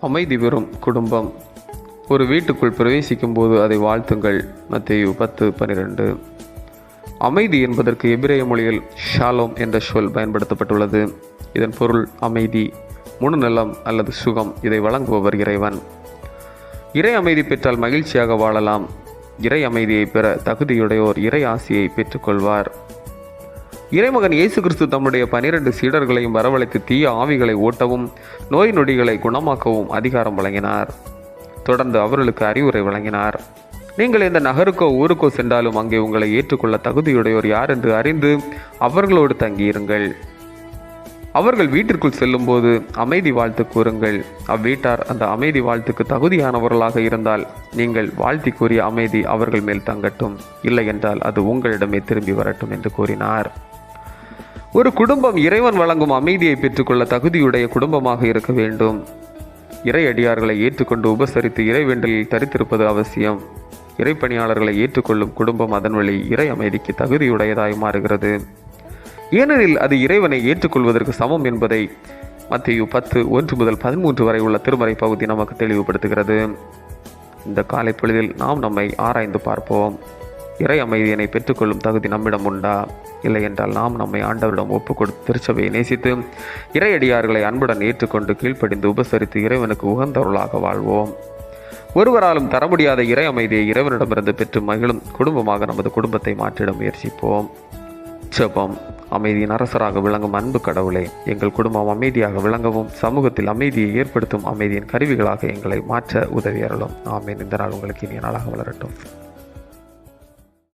அமைதி பெறும் குடும்பம். ஒரு வீட்டுக்குள் பிரவேசிக்கும் போது அதை வாழ்த்துங்கள். மத்திய பத்து பன்னிரெண்டு அமைதி என்பதற்கு எபிரேய மொழியில் ஷாலோம் என்ற சொல் பயன்படுத்தப்பட்டுள்ளது. இதன் பொருள் அமைதி முழுநலம் அல்லது சுகம். இதை வழங்குபவர் இறைவன். இறை அமைதி பெற்றால் மகிழ்ச்சியாக வாழலாம். இறை அமைதியை பெற தகுதியுடையோர் இறை ஆசியை பெற்றுக்கொள்வார். இறைமகன் இயேசு கிறிஸ்து தம்முடைய பனிரெண்டு சீடர்களையும் வரவழைத்து தீய ஆவிகளை ஓட்டவும் நோய் நொடிகளை குணமாக்கவும் அதிகாரம் வழங்கினார். தொடர்ந்து அவர்களுக்கு அறிவுரை வழங்கினார். நீங்கள் எந்த நகருக்கோ ஊருக்கோ சென்றாலும் அங்கே உங்களை ஏற்றுக்கொள்ள தகுதியுடையோர் யார் என்று அறிந்து அவர்களோடு தங்கியிருங்கள். அவர்கள் வீட்டிற்குள் செல்லும்போது அமைதி வாழ்த்து கூறுங்கள். அவ்வீட்டார் அந்த அமைதி வாழ்த்துக்கு தகுதியானவர்களாக இருந்தால் நீங்கள் வாழ்த்தி கூறிய அமைதி அவர்கள் மேல் தங்கட்டும். இல்லை என்றால் அது உங்களிடமே திரும்பி வரட்டும் என்று கூறினார். ஒரு குடும்பம் இறைவன் வழங்கும் அமைதியை பெற்றுக்கொள்ள தகுதியுடைய குடும்பமாக இருக்க வேண்டும். இறையடியார்களை ஏற்றுக்கொண்டு உபசரித்து இறைவேண்டலில் தரித்திருப்பது அவசியம். இறைப்பணியாளர்களை ஏற்றுக்கொள்ளும் குடும்பம் அதன் வழி இறை அமைதிக்கு தகுதியுடையதாய் மாறுகிறது. ஏனெனில் அது இறைவனை ஏற்றுக்கொள்வதற்கு சமம் என்பதை மத்திய பத்து ஒன்று முதல் பதிமூன்று வரை உள்ள திருமறை பகுதி நமக்கு தெளிவுபடுத்துகிறது. இந்த காலை பொழுதில் நாம் நம்மை ஆராய்ந்து பார்ப்போம். இறை அமைதியினை பெற்றுக்கொள்ளும் தகுதி நம்மிடம் உண்டா? இல்லை என்றால் நாம் நம்மை ஆண்டவரிடம் ஒப்பு கொடுத்து திருச்சபையை நேசித்து இறையடியார்களை அன்புடன் ஏற்றுக்கொண்டு கீழ்ப்படிந்து உபசரித்து இறைவனுக்கு உகந்தவர்களாக வாழ்வோம். ஒருவராலும் தர முடியாத இறை அமைதியை இறைவனிடமிருந்து பெற்று மகிழும் குடும்பமாக நமது குடும்பத்தை மாற்றிட முயற்சிப்போம். ஜபம். அமைதியின் அரசராக விளங்கும் அன்பு கடவுளே எங்கள் குடும்பம் அமைதியாக விளங்கவும் சமூகத்தில் அமைதியை ஏற்படுத்தும் அமைதியின் கருவிகளாக எங்களை மாற்ற உதவி அருளும். ஆமேன். இந்த நாள் உங்களுக்கு இனிய நாளாக வளரட்டும்.